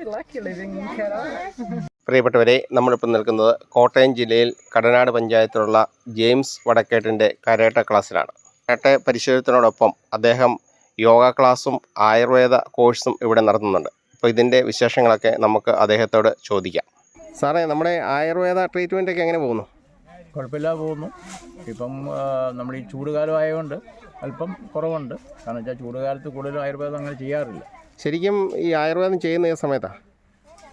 പ്രിയപ്പെട്ടവരെ നമ്മളിപ്പോൾ നിൽക്കുന്നത് കോട്ടയം ജില്ലയിൽ കടനാട് പഞ്ചായത്തിലുള്ള ജെയിംസ് വടക്കേട്ടിന്റെ കരേട്ട ക്ലാസ്സിലാണ്. കരേട്ട പരിശീലനത്തിനോടൊപ്പം അദ്ദേഹം യോഗ ക്ലാസ്സും ആയുർവേദ കോഴ്സും ഇവിടെ നടത്തുന്നുണ്ട്. അപ്പോൾ ഇതിന്റെ വിശേഷങ്ങളൊക്കെ നമുക്ക് അദ്ദേഹത്തോട് ചോദിക്കാം. സാറേ നമ്മുടെ ആയുർവേദ ട്രീറ്റ്മെന്റ് ഒക്കെ എങ്ങനെ പോകുന്നു? കുഴപ്പമില്ലാതെ പോകുന്നു. ഇപ്പം നമ്മൾ ഈ ചൂടുകാലമായതുകൊണ്ട് അല്പം കുറവുണ്ട്. കാരണം വെച്ചാൽ ചൂടുകാലത്ത് കൂടുതലും ആയുർവേദം അങ്ങനെ ചെയ്യാറില്ല. ശരിക്കും ഈ ആയുർവേദം ചെയ്യുന്ന ഈ സമയത്താണ്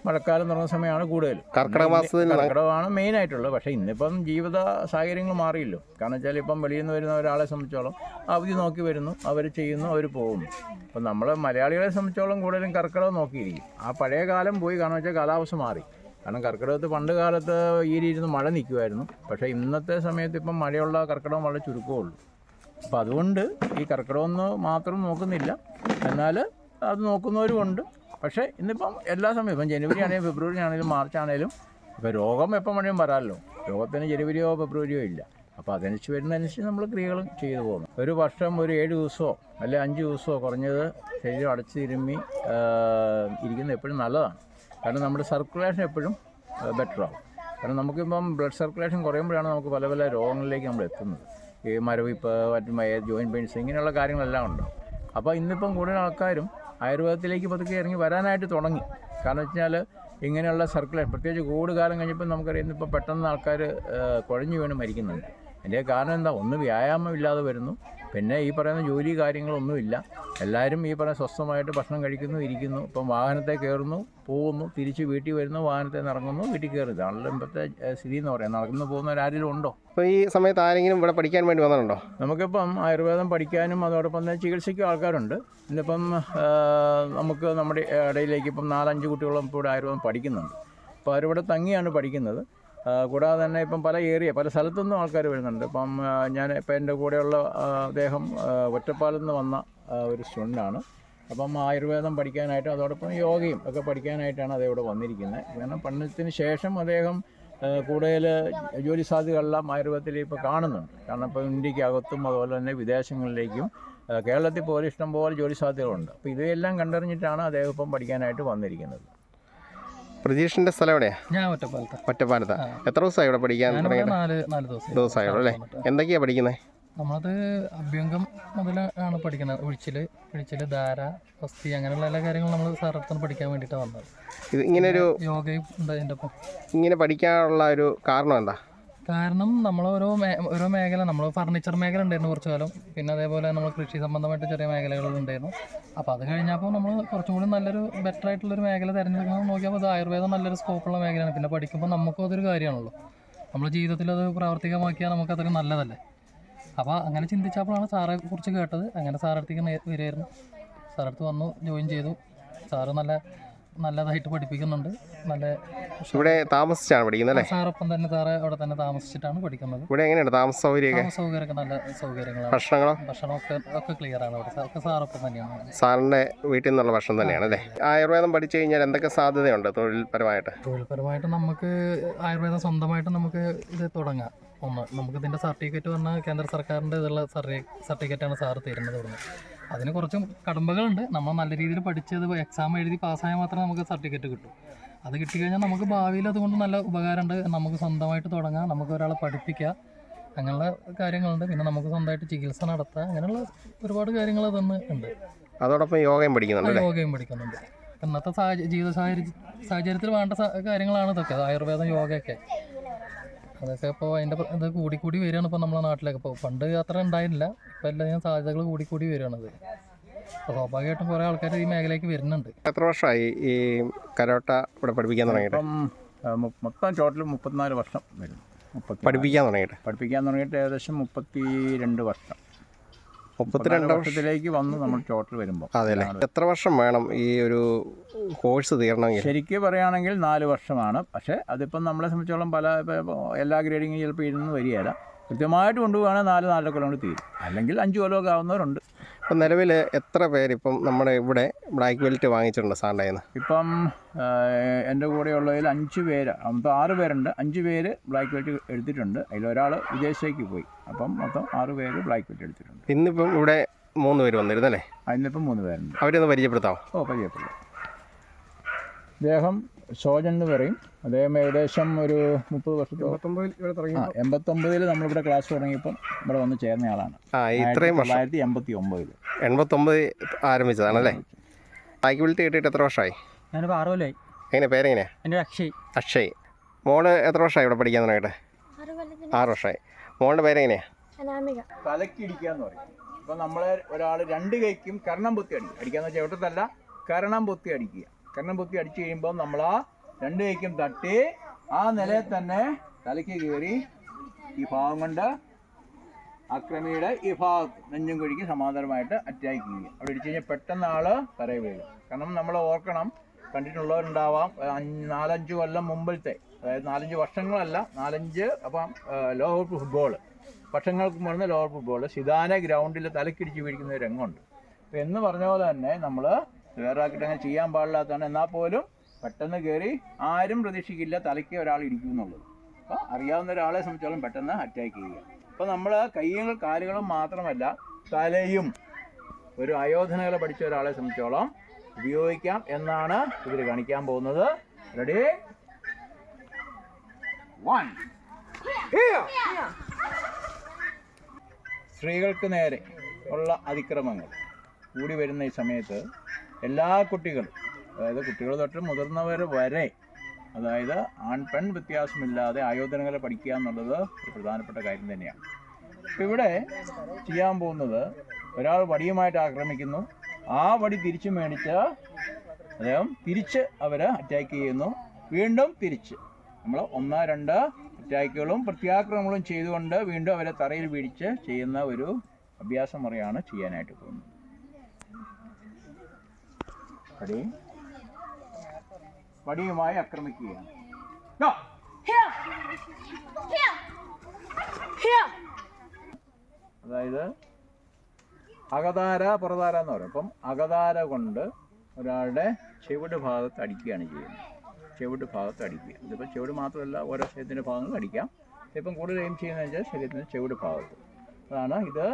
മഴക്കാലം തുടങ്ങുന്ന സമയമാണ് കൂടുതൽ കർക്കിടക മാസത്തിൽ കർക്കിടകമാണ് മെയിൻ ആയിട്ടുള്ളത്. പക്ഷേ ഇന്നിപ്പം ജീവിത സാഹചര്യങ്ങൾ മാറിയല്ലോ. കാരണം വെച്ചാൽ ഇപ്പം വെളിയിൽ നിന്ന് വരുന്ന ഒരാളെ സംബന്ധിച്ചോളം അവധി നോക്കി വരുന്നു. അവർ ചെയ്യുന്നു അവർ പോകുന്നു. അപ്പം നമ്മൾ മലയാളികളെ സംബന്ധിച്ചോളം കൂടുതലും കർക്കിടകം നോക്കിയിരിക്കും. ആ പഴയ കാലം പോയി. കാരണം വെച്ചാൽ കാലാവസ്ഥ മാറി. കാരണം കർക്കിടകത്ത് പണ്ട് കാലത്ത് ഈ രീതിയിൽ മഴ നിൽക്കുമായിരുന്നു. പക്ഷേ ഇന്നത്തെ സമയത്ത് ഇപ്പം മഴയുള്ള കർക്കിടകം വളരെ ചുരുക്കമുള്ളൂ. അപ്പോൾ അതുകൊണ്ട് ഈ കർക്കിടകം ഒന്ന് മാത്രം നോക്കുന്നില്ല. എന്നാൽ അത് നോക്കുന്നവരും ഉണ്ട് പക്ഷേ ഇന്നിപ്പം എല്ലാ സമയവും ഇപ്പം ജനുവരി ആണെങ്കിലും ഫെബ്രുവരി ആണെങ്കിലും മാർച്ച് ആണെങ്കിലും ഇപ്പോൾ രോഗം എപ്പം വേണമെങ്കിലും വരാമല്ലോ. രോഗത്തിന് ജനുവരിയോ ഫെബ്രുവരിയോ ഇല്ല. അപ്പോൾ അതനുസരിച്ച് വരുന്നതനുസരിച്ച് നമ്മൾ ക്രിയകൾ ചെയ്തു പോകുന്നു. ഒരു വർഷം ഒരു ഏഴ് ദിവസമോ അല്ലെ അഞ്ച് ദിവസമോ കുറഞ്ഞത് ശരീരം അടച്ച് തിരുമ്മി ഇരിക്കുന്നത് എപ്പോഴും നല്ലതാണ്. കാരണം നമ്മുടെ സർക്കുലേഷൻ എപ്പോഴും ബെറ്റർ ആവും. കാരണം നമുക്കിപ്പം ബ്ലഡ് സർക്കുലേഷൻ കുറയുമ്പോഴാണ് നമുക്ക് പല പല രോഗങ്ങളിലേക്ക് നമ്മൾ എത്തുന്നത്. ഈ മരവിപ്പ് മറ്റും ജോയിന്റ് പെയിൻസ് ഇങ്ങനെയുള്ള കാര്യങ്ങളെല്ലാം ഉണ്ടാവും. അപ്പോൾ ഇന്നിപ്പം കൂടുതൽ ആൾക്കാരും ആയുർവേദത്തിലേക്ക് പതുക്കെ ഇറങ്ങി വരാനായിട്ട് തുടങ്ങി. കാരണം വെച്ചാൽ ഇങ്ങനെയുള്ള സർക്കുലേഷൻ പ്രത്യേകിച്ച് കോവിഡ് കാലം കഴിഞ്ഞപ്പോൾ നമുക്കറിയാം ഇപ്പോൾ പെട്ടെന്ന് ആൾക്കാർ കുഴഞ്ഞു വീണ് മരിക്കുന്നുണ്ട്. അതിന്റെ കാരണം എന്താ? ഒന്ന് വ്യായാമം ഇല്ലാതെ വരുന്നു. പിന്നെ ഈ പറയുന്ന ജോലി കാര്യങ്ങളൊന്നുമില്ല എല്ലാവരും ഈ പറയുന്ന സ്വസ്ഥമായിട്ട് ഭക്ഷണം കഴിക്കുന്നു ഇരിക്കുന്നു. ഇപ്പം വാഹനത്തെ കയറുന്നു പോകുന്നു തിരിച്ച് വീട്ടിൽ വരുന്നു വാഹനത്തെ നിന്ന് ഇറങ്ങുന്നു വീട്ടിൽ കയറി. ഇതാണല്ലോ ഇപ്പോഴത്തെ സ്ഥിതി എന്ന് പറയാം നടക്കുന്നു പോകുന്നവരാരെങ്കിലും ഉണ്ടോ? അപ്പോൾ ഈ സമയത്ത് ആരെങ്കിലും ഇവിടെ പഠിക്കാൻ വേണ്ടി വന്നിട്ടുണ്ടോ നമുക്കിപ്പം ആയുർവേദം പഠിക്കാനും അതോടൊപ്പം തന്നെ ചികിത്സയ്ക്കും ആൾക്കാരുണ്ട്. ഇന്നിപ്പം നമുക്ക് നമ്മുടെ ഇടയിലേക്ക് ഇപ്പം നാലഞ്ച് കുട്ടികളും ഇപ്പോൾ ഇവിടെ ആയുർവേദം പഠിക്കുന്നുണ്ട്. അപ്പോൾ അവരിവിടെ തങ്ങിയാണ് പഠിക്കുന്നത്. കൂടാതെ തന്നെ ഇപ്പം പല ഏരിയ പല സ്ഥലത്തുനിന്നും ആൾക്കാർ വരുന്നുണ്ട്. ഇപ്പം ഞാൻ ഇപ്പം എന്റെ കൂടെയുള്ള അദ്ദേഹം ഒറ്റപ്പാലത്ത് നിന്ന് വന്ന ഒരു സ്റ്റുഡന്റാണ് അപ്പം ആയുർവേദം പഠിക്കാനായിട്ട് അതോടൊപ്പം യോഗയും ഒക്കെ പഠിക്കാനായിട്ടാണ് അദ്ദേഹം ഇവിടെ വന്നിരിക്കുന്നത്. കാരണം പഠനത്തിന് ശേഷം അദ്ദേഹം കൂടുതൽ ജോലി സാധ്യതകളെല്ലാം ആയുർവേദത്തിൽ ഇപ്പോൾ കാണുന്നുണ്ട്. കാരണം ഇപ്പോൾ ഇന്ത്യക്കകത്തും അതുപോലെ തന്നെ വിദേശങ്ങളിലേക്കും കേരളത്തിൽ പോലെ ഇഷ്ടംപോലെ ജോലി സാധ്യതകളുണ്ട്. അപ്പോൾ ഇവയെല്ലാം കണ്ടറിഞ്ഞിട്ടാണ് അദ്ദേഹം ഇപ്പം പഠിക്കാനായിട്ട് വന്നിരിക്കുന്നത്. പ്രതീഷിന്റെ സ്ഥലം എവിടെയാണ് ഞാൻ ഒറ്റപ്പാലത്ത്. ഒറ്റപ്പാലത്താ. എത്ര ദിവസമായി ഇവിടെ പഠിക്കാൻ നാല് നാല് ദിവസം ദിവസമായുള്ളൂ അല്ലേ? എന്തൊക്കെയാണ് പഠിക്കുന്നത് നമ്മളത് അഭ്യംഗം മുതലാണ് പഠിക്കുന്നത്. ഒഴിച്ചിൽ പിഴിച്ചിൽ ധാര വസ്തി അങ്ങനെയുള്ള എല്ലാ കാര്യങ്ങളും നമ്മൾ സാറടുത്ത് പഠിക്കാൻ വേണ്ടിയിട്ടാണ് വന്നത്. ഇത് ഇങ്ങനെ ഒരു യോഗയും ഉണ്ട് അതിന്റെ ഒപ്പം ഇങ്ങനെ പഠിക്കാനുള്ള ഒരു കാരണം എന്താ? കാരണം നമ്മൾ ഓരോ മേ ഓരോ മേഖല നമ്മൾ ഫർണിച്ചർ മേഖല ഉണ്ടായിരുന്നു കുറച്ച് കാലം. പിന്നെ അതേപോലെ നമ്മൾ കൃഷി സംബന്ധമായിട്ട് ചെറിയ മേഖലകൾ ഉണ്ടായിരുന്നു. അപ്പോൾ അത് കഴിഞ്ഞപ്പോൾ നമ്മൾ കുറച്ചും കൂടി നല്ലൊരു ബെറ്റർ ആയിട്ടുള്ളൊരു മേഖല തിരഞ്ഞെടുക്കണം നോക്കിയപ്പോൾ അത് ആയുർവേദം നല്ലൊരു സ്കോപ്പുള്ള മേഖലയാണ്. പിന്നെ പഠിക്കുമ്പോൾ നമുക്കും അതൊരു കാര്യമാണല്ലോ. നമ്മൾ ജീവിതത്തിൽ അത് പ്രാവർത്തികമാക്കിയാൽ നമുക്ക് അതൊരു നല്ലതല്ലേ? അപ്പോൾ അങ്ങനെ ചിന്തിച്ചപ്പോഴാണ് സാറെ കുറിച്ച് കേട്ടത്. അങ്ങനെ സാറെ അടുത്തേക്ക് സാറടുത്ത് വന്നു ജോയിൻ ചെയ്തു. സാറ് നല്ല നല്ലതായിട്ട് പഠിപ്പിക്കുന്നുണ്ട്. നല്ല ഇവിടെ താമസിച്ചാണ് പഠിക്കുന്നത് അല്ലേ? സാറൊപ്പം തന്നെ സാറെ അവിടെ തന്നെ താമസിച്ചിട്ടാണ് പഠിക്കുന്നത്. ഇവിടെ എങ്ങനെയാണ് താമസ സൗകര്യമൊക്കെ? താമസ സൗകര്യമൊക്കെ നല്ല സൗകര്യങ്ങളാണ്. ഭക്ഷണങ്ങളോ? ഭക്ഷണമൊക്കെ ഒക്കെ ക്ലിയർ ആണ് അവിടെ ഒക്കെ സാറൊപ്പം തന്നെയാണ്. സാറിന്റെ വീട്ടിൽ നിന്നുള്ള ഭക്ഷണം തന്നെയാണ് അല്ലേ? ആയുർവേദം പഠിച്ചു കഴിഞ്ഞാൽ എന്തൊക്കെ സാധ്യതയുണ്ട് തൊഴിൽപരമായിട്ട്? തൊഴിൽപരമായിട്ട് നമുക്ക് ആയുർവേദം സ്വന്തമായിട്ട് നമുക്ക് ഇത് തുടങ്ങാം. ഒന്ന് നമുക്ക് ഇതിന്റെ സർട്ടിഫിക്കറ്റ് പറഞ്ഞാൽ കേന്ദ്ര സർക്കാരിന്റെ ഇതുള്ള സർട്ടിഫിക്കറ്റാണ് സാറ് തരുന്നത് തുടങ്ങുന്നത് അതിന് കുറച്ച് കടമ്പകളുണ്ട്. നമ്മൾ നല്ല രീതിയിൽ പഠിച്ചത് എക്സാം എഴുതി പാസ്സായാൽ മാത്രമേ നമുക്ക് സർട്ടിഫിക്കറ്റ് കിട്ടൂ. അത് കിട്ടിക്കഴിഞ്ഞാൽ നമുക്ക് ഭാവിയിൽ അതുകൊണ്ട് നല്ല ഉപകാരമുണ്ട്. നമുക്ക് സ്വന്തമായിട്ട് തുടങ്ങാം. നമുക്ക് ഒരാളെ പഠിപ്പിക്കാം. അങ്ങനെയുള്ള കാര്യങ്ങളുണ്ട്. പിന്നെ നമുക്ക് സ്വന്തമായിട്ട് ചികിത്സ നടത്താം. അങ്ങനെയുള്ള ഒരുപാട് കാര്യങ്ങൾ അതൊന്ന് ഉണ്ട്. അതോടൊപ്പം യോഗയും പഠിക്കുന്നുണ്ട് യോഗയും പഠിക്കുന്നുണ്ട്. ഇന്നത്തെ സാഹചര്യ ജീവിത സാഹചര്യ സാഹചര്യത്തിൽ വേണ്ട കാര്യങ്ങളാണ് ഇതൊക്കെ. ആയുർവേദം യോഗയൊക്കെ. അതൊക്കെ ഇപ്പോൾ അതിന്റെ ഇത് കൂടി കൂടി വരികയാണ് ഇപ്പോൾ നമ്മളെ നാട്ടിലൊക്കെ. ഇപ്പോൾ പണ്ട് അത്ര ഉണ്ടായിരുന്നില്ല. ഇപ്പോൾ എല്ലാം സാധ്യതകൾ കൂടി കൂടി വരികയാണത്. അപ്പോൾ സ്വാഭാവികമായിട്ടും കുറേ ആൾക്കാർ ഈ മേഖലയ്ക്ക് വരുന്നുണ്ട്. എത്ര വർഷമായി ഈ കരോട്ട ഇവിടെ പഠിപ്പിക്കാൻ തുടങ്ങിയിട്ട്? മൊത്തം ടോട്ടൽ മുപ്പത്തിനാല് വർഷം വരും. പഠിപ്പിക്കാൻ തുടങ്ങിയിട്ട്? പഠിപ്പിക്കാൻ തുടങ്ങിയിട്ട് ഏകദേശം മുപ്പത്തി രണ്ട് വർഷം. മുപ്പത്തിരണ്ട് വർഷം വർഷത്തിലേക്ക് വന്ന് നമ്മൾ ടോട്ടൽ വരുമ്പോൾ അതെ അല്ലേ എത്ര വർഷം വേണം ഈ ഒരു കോഴ്സ് തീരണമെങ്കിൽ? ശരിക്കും പറയുകയാണെങ്കിൽ നാല് വർഷമാണ്. പക്ഷേ അതിപ്പം നമ്മളെ സംബന്ധിച്ചോളം പല എല്ലാ ഗ്രേഡിങ്ങും ചിലപ്പോൾ ഇരുന്ന് വരികയില്ല കൃത്യമായിട്ട് കൊണ്ടുപോകുകയാണെങ്കിൽ നാല് നാലര കൊല്ലം കൊണ്ട് തീരും. അല്ലെങ്കിൽ അഞ്ച് കൊല്ലമൊക്കെ ആവുന്നവരുണ്ട്. ഇപ്പം നിലവിൽ എത്ര പേരിപ്പം നമ്മുടെ ഇവിടെ ബ്ലാക്ക് ബെൽറ്റ് വാങ്ങിച്ചിട്ടുണ്ട് സാറിന്റെ നിന്ന് ഇപ്പം എന്റെ കൂടെയുള്ളതിൽ അഞ്ച് പേര് മൊത്തം ആറ് പേരുണ്ട്. അഞ്ച് പേര് ബ്ലാക്ക് ബെൽറ്റ് എടുത്തിട്ടുണ്ട്. അതിൽ ഒരാൾ വിദേശത്തേക്ക് പോയി. അപ്പം മൊത്തം ആറ് പേര് ബ്ലാക്ക് ബെൽറ്റ് എടുത്തിട്ടുണ്ട്. ഇന്നിപ്പം ഇവിടെ മൂന്ന് പേര് വന്നിരുന്നല്ലേ? ഇന്നിപ്പം മൂന്ന് പേരുണ്ട്. അവരൊന്ന് പരിചയപ്പെടുത്താമോ? ഓ പരിചയപ്പെടുത്താം. അദ്ദേഹം ഷോജൻ എന്ന് പറയും. അദ്ദേഹം ഏകദേശം ഒരു മുപ്പത് വർഷത്തോളം എൺപത്തൊമ്പതിൽ നമ്മളിവിടെ ക്ലാസ് തുടങ്ങിയപ്പോൾ ഇവിടെ വന്ന് ചേർന്ന ആളാണ്. ആ ഇത്രയും വർഷം തൊള്ളായിരത്തി എൺപത്തി ഒമ്പതിൽ എൺപത്തൊമ്പത് ആരംഭിച്ചതാണല്ലേ? ബാക്കിബിലിറ്റി കിട്ടിയിട്ട് എത്ര വർഷമായി? ഞാനിപ്പോൾ ആറ് കൊല്ലമായി എങ്ങനെ പേരെങ്ങനെയാ? എന്റെ അക്ഷയ്. അക്ഷയ്. മോൾ എത്ര വർഷമായി ഇവിടെ പഠിക്കാൻ തുടങ്ങിയിട്ട്? ആറ് വർഷമായി. മോളുടെ പേരെങ്ങനെയാ? തലക്കിടിക്കാന്ന് പറയും. ഇപ്പം നമ്മളെ ഒരാൾ രണ്ട് കൈക്കും കരണം പൊത്തി അടിക്കുക. അടിക്കാന്ന് വെച്ചാൽ എവിടത്തല്ല? കരണം പൊത്തി അടിക്കുക. കരണം പൊക്കി അടിച്ചു കഴിയുമ്പോൾ നമ്മൾ ആ രണ്ട് കൈക്കും തട്ടി ആ നിലയിൽ തന്നെ തലയ്ക്ക് കയറി ഈ ഭാഗം കൊണ്ട് അക്രമിയുടെ ഈ ഭാഗം നെഞ്ചും കുഴിക്ക് സമാന്തരമായിട്ട് അറ്റാക്ക് ചെയ്യുക. അവിടെ ഇടിച്ചു കഴിഞ്ഞാൽ പെട്ടെന്ന് ആൾ തറയിൽ വീഴും. കാരണം നമ്മൾ ഓർക്കണം കണ്ടിട്ടുള്ളവരുണ്ടാവാം നാലഞ്ച് കൊല്ലം മുമ്പിലത്തെ അതായത് നാലഞ്ച് വർഷങ്ങളല്ല നാലഞ്ച് അപ്പം ലോക ഫുട്ബോൾ വർഷങ്ങൾക്ക് മുന്നേ ലോക ഫുട്ബോൾ സിദാന ഗ്രൗണ്ടിൽ തലക്കിടിച്ച് വീഴിക്കുന്ന ഒരു രംഗമുണ്ട്. അപ്പം എന്ന് പറഞ്ഞ പോലെ തന്നെ നമ്മൾ വേറെ അങ്ങനെ ചെയ്യാൻ പാടില്ലാത്തതാണ് എന്നാൽ പോലും പെട്ടെന്ന് കയറി ആരും പ്രതീക്ഷിക്കില്ല തലയ്ക്ക് ഒരാൾ ഇരിക്കും എന്നുള്ളത്. അപ്പോൾ അറിയാവുന്ന ഒരാളെ സംബന്ധിച്ചോളം പെട്ടെന്ന് അറ്റാക്ക് ചെയ്യുക. അപ്പോൾ നമ്മൾ കൈകളും കാലുകളും മാത്രമല്ല തലയും ഒരു ആയോധനകളെ പഠിച്ച ഒരാളെ സംബന്ധിച്ചോളം ഉപയോഗിക്കാം എന്നാണ് ഇവർ കാണിക്കാൻ പോകുന്നത്. റെഡി വൺ സ്ത്രീകൾക്ക് നേരെ ഉള്ള അതിക്രമങ്ങൾ. കൂടി വരുന്ന ഈ സമയത്ത് എല്ലാ കുട്ടികളും അതായത് കുട്ടികൾ തൊട്ട് മുതിർന്നവർ വരെ അതായത് ആൺ പെൺ വ്യത്യാസമില്ലാതെ ആയോധനകളെ പഠിക്കുക എന്നുള്ളത് ഒരു പ്രധാനപ്പെട്ട കാര്യം തന്നെയാണ്. ഇപ്പം ഇവിടെ ചെയ്യാൻ പോകുന്നത് ഒരാൾ വടിയുമായിട്ട് ആക്രമിക്കുന്നു. ആ വടി തിരിച്ചു മേടിച്ച് അദ്ദേഹം തിരിച്ച് അവർ അറ്റാക്ക് ചെയ്യുന്നു. വീണ്ടും തിരിച്ച്. നമ്മൾ ഒന്ന് രണ്ട് അറ്റാക്കുകളും പ്രത്യാക്രമങ്ങളും ചെയ്തുകൊണ്ട് വീണ്ടും അവരെ തറയിൽ വീഴിച്ച് ചെയ്യുന്ന ഒരു അഭ്യാസം മുറയാണ് ചെയ്യാനായിട്ട് പോകുന്നത്. വടി. വടിയുമായി ആക്രമിക്കുകയാണ്! അതായത് അകതാര പുറതാര എന്ന് പറയും. അപ്പം അകതാര കൊണ്ട് ഒരാളുടെ ചെവിട് ഭാഗത്ത് അടിക്കുകയാണ് ചെയ്യുന്നത്. ചെവിട് ഭാഗത്ത് അടിക്കുക. ഇതിപ്പോൾ ചെവിട് മാത്രമല്ല ഓരോ ശരീരത്തിന്റെ ഭാഗങ്ങൾ അടിക്കാം. ഇപ്പം കൂടുതൽ എയിം ചെയ്യുന്നത് വെച്ചാൽ ശരീരത്തിന്റെ ചെവിട് ഭാഗത്ത്. അതാണ് ഇത്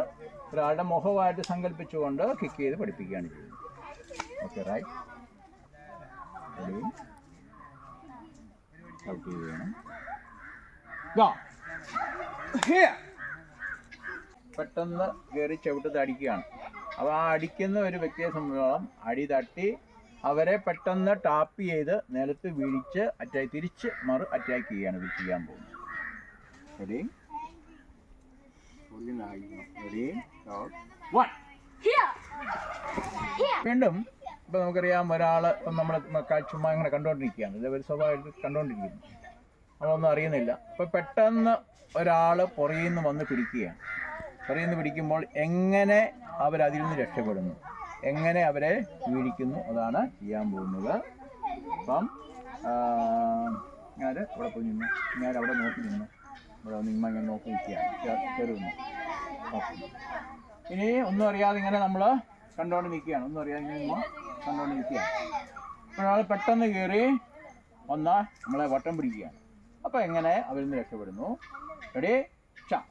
ഒരാളുടെ മുഖമായിട്ട് സങ്കല്പിച്ചുകൊണ്ട് കിക്ക് ചെയ്ത് പഠിപ്പിക്കുകയാണ് ചെയ്യുന്നത്. ഓക്കെ റൈറ്റ് ഔട്ട് ചെയ്യണം Go. Here. പെട്ടെന്ന് കയറി ചവിട്ടത്ത് അടിക്കുകയാണ്. അപ്പോൾ ആ അടിക്കുന്ന ഒരു വ്യക്തിയെ സംബന്ധിച്ചോളം അടി തട്ടി അവരെ പെട്ടെന്ന് ടാപ്പ് ചെയ്ത് നിലത്ത് വീഴിച്ച് അറ്റാക്ക് തിരിച്ച് മറു അറ്റാക്ക് ചെയ്യുകയാണ് ഇത് ചെയ്യാൻ പോകുന്നത്. റെഡി റെഡി വൺ വീണ്ടും ഇപ്പം നമുക്കറിയാം ഒരാൾ ഇപ്പം നമ്മൾ ചുമ്മാ ഇങ്ങനെ കണ്ടുകൊണ്ടിരിക്കുകയാണ് ഇതേ സ്വഭാവമായിട്ട് കണ്ടുകൊണ്ടിരിക്കുന്നു നമ്മളൊന്നും അറിയുന്നില്ല. അപ്പോൾ പെട്ടെന്ന് ഒരാൾ പുറകിൽ നിന്ന് വന്ന് പിടിക്കുകയാണ്. പുറകിൽ നിന്ന് പിടിക്കുമ്പോൾ എങ്ങനെ അവരതിൽ നിന്ന് രക്ഷപ്പെടുന്നു? എങ്ങനെ അവരെ വീഴിക്കുന്നു അതാണ് ചെയ്യാൻ പോകുന്നത്. അപ്പം ഞാൻ അവിടെ പോയി നിന്നു. ഞാൻ അവിടെ നോക്കി നിന്നു. ഇവിടെ നിമ്മ ഞാൻ നോക്കി നിൽക്കുകയാണ്. കയറുന്നു ഇനി ഒന്നും അറിയാതെ ഇങ്ങനെ നമ്മൾ കണ്ടുകൊണ്ട് നിൽക്കുകയാണ്. ഒന്നും അറിയാതെ ഇങ്ങനെ നിന്നോ കണ്ടുകൊണ്ട് നിൽക്കുകയാണ് ഒരാൾ പെട്ടെന്ന് കയറി വന്ന നമ്മളെ വട്ടം പിടിക്കുകയാണ് അപ്പോൾ എങ്ങനെ? അവരിൽ നിന്ന് രക്ഷപ്പെടുന്നു. റെഡി ച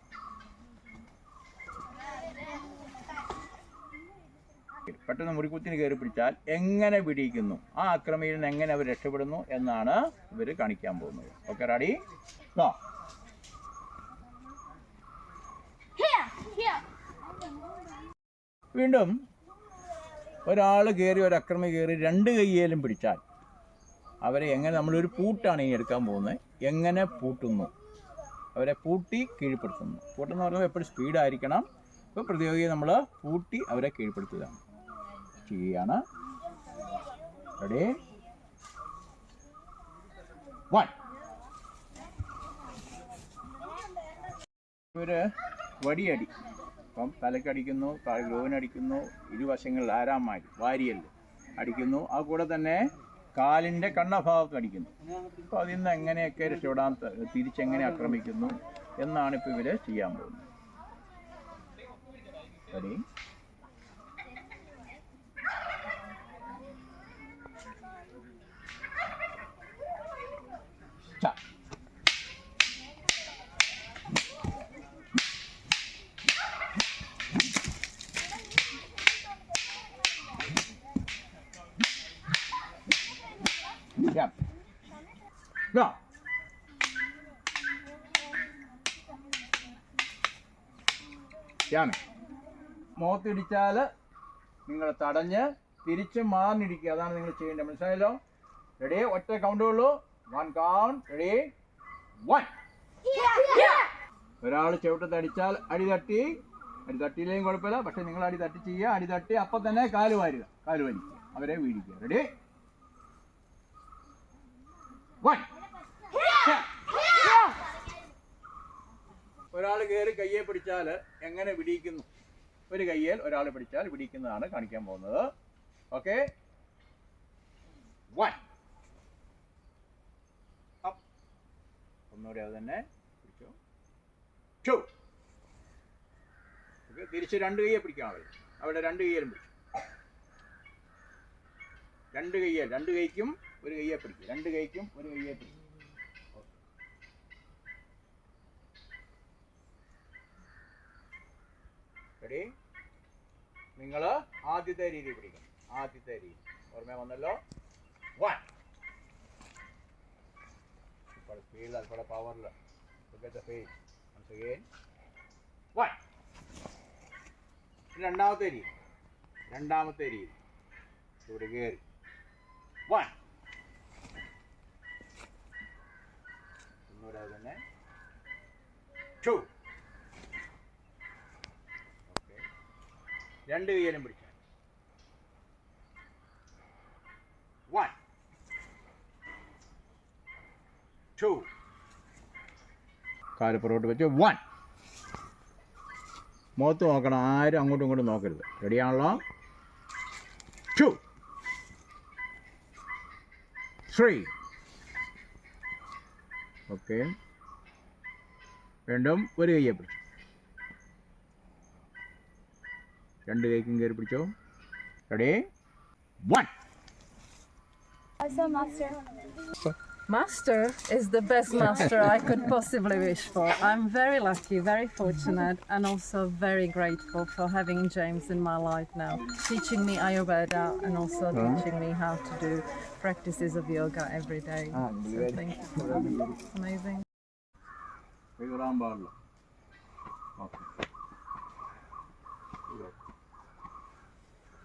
പെട്ടെന്ന് മുറിക്കുത്തിന് കയറി പിടിച്ചാൽ എങ്ങനെ പിടിക്കുന്നു? ആ അക്രമിയിൽ നിന്ന് എങ്ങനെ അവർ രക്ഷപ്പെടുന്നു എന്നാണ് ഇവർ കാണിക്കാൻ പോകുന്നത്. ഓക്കെ റെഡി നോ വീണ്ടും ഒരാൾ കയറി ഒരു അക്രമി കയറി രണ്ട് കൈയേലും പിടിച്ചാൽ അവരെ എങ്ങനെ നമ്മളൊരു പൂട്ടാണ് ഇനി എടുക്കാൻ പോകുന്നത്. എങ്ങനെ പൂട്ടുന്നു? അവരെ പൂട്ടി കീഴ്പ്പെടുത്തുന്നു. പൂട്ടെന്ന് പറയുമ്പോൾ എപ്പോഴും സ്പീഡായിരിക്കണം ഇപ്പോൾ പ്രതിയോഗിയെ നമ്മൾ പൂട്ടി അവരെ കീഴ്പ്പെടുത്തുക. ചെയ്യാണ്. റെഡി വൺ ഇവർ വടിയടി. അപ്പം തലക്കടിക്കുന്നു ഗ്രോവിനടിക്കുന്നു ഇരുവശങ്ങളിൽ ആരാമാരി വാരിയൽ അടിക്കുന്നു. ആ കൂടെ തന്നെ കാലിന്റെ കണ്ണഭാഗത്ത് അടിക്കുന്നു അപ്പോൾ അതിൽ നിന്ന് എങ്ങനെയൊക്കെ രക്ഷപ്പെടാൻ തിരിച്ചെങ്ങനെ ആക്രമിക്കുന്നു എന്നാണ് ഇപ്പോൾ ഇവർ ചെയ്യാൻ പോകുന്നത്. ശ്യാമേ മുഖത്തിടിച്ചാൽ നിങ്ങൾ തടഞ്ഞ് തിരിച്ച് മാറിനിടിക്കുക അതാണ് നിങ്ങൾ ചെയ്യേണ്ടത്. മനസ്സിലായല്ലോ? റെഡി ഒറ്റ കൗണ്ടേ ഉള്ളൂ. വൺ കൗണ്ട് റെഡി വൺ ഒരാൾ ചവിട്ടത്ത് തടിച്ചാൽ അടി തട്ടി. അടി തട്ടിയില്ലെങ്കിൽ കുഴപ്പമില്ല. പക്ഷെ നിങ്ങൾ അടി തട്ടി ചെയ്യുക. അടി തട്ടി അപ്പം തന്നെ കാൽ വാരുക. കാൽ വലിക്കുക. അവരെ വീടിക്കുക. റെഡി വൺ ഒരാൾ കയറി കയ്യെ പിടിച്ചാൽ എങ്ങനെ പിടിക്കുന്നു ഒരു കയ്യിൽ ഒരാൾ പിടിച്ചാൽ പിടിക്കുന്നതാണ് കാണിക്കാൻ പോകുന്നത്. ഓക്കെ വൺ ഒന്നുകൂടി അത് തന്നെ പിടിച്ചു. ടു ഓക്കെ തിരിച്ച് രണ്ട് കയ്യെ പിടിക്കാം അവർ അവിടെ രണ്ട് കയ്യിലും പിടിച്ചു. രണ്ട് കയ്യെ രണ്ട് കൈക്കും ഒരു കയ്യെ പിടിക്കും. രണ്ട് കൈക്കും ഒരു കയ്യെ പിടിക്കും. റെഡി നിങ്ങൾ ആദ്യത്തെ രീതി പിടിക്കണം. ആദ്യത്തെ രീതി. ഓർമ്മ വന്നല്ലോ? വൺ ഇപ്പോൾ സ്പീഡിൽ അല്പടെ പവറിൽ once again. വൺ രണ്ടാമത്തെ രീതി. രണ്ടാമത്തെ രീതി. ഇവിടെ കയറി വൺ ഒന്നുകൂടെ തന്നെ. ടു ഓക്കെ രണ്ട് കൈയിലും പിടിക്കാം. വൺ ടു കാൽ പുറകോട്ട് വെച്ച് വൺ മുഖത്ത് നോക്കണം ആരും അങ്ങോട്ടും ഇങ്ങോട്ടും നോക്കരുത്. റെഡിയാണല്ലോ ടു ത്രീ ഓക്കെ വീണ്ടും ഒരു കയ്യെ പിടിച്ചു. രണ്ട് കൈക്കും കയറി പിടിച്ചോ ready one Master is the best master I could possibly wish for. I'm very lucky, very fortunate, and also very grateful for having James in my life now, teaching me Ayurveda and also teaching me how to do practices of yoga every day. So thank you. It's amazing.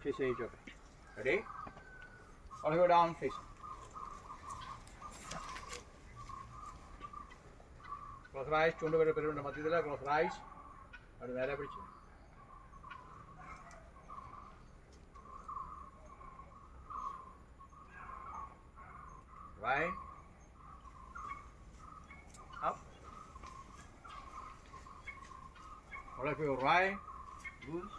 കൈവിടാൻ പാടില്ല okay face അയച്ചോട്ടെ ready വളരെ down face close rise ചൂണ്ട് വരെ പെരുണ്ട് മധ്യത്തിൽ close rice അവിടെ നേരെ പിടിച്ചു Right. Up. All of you right, loose, turn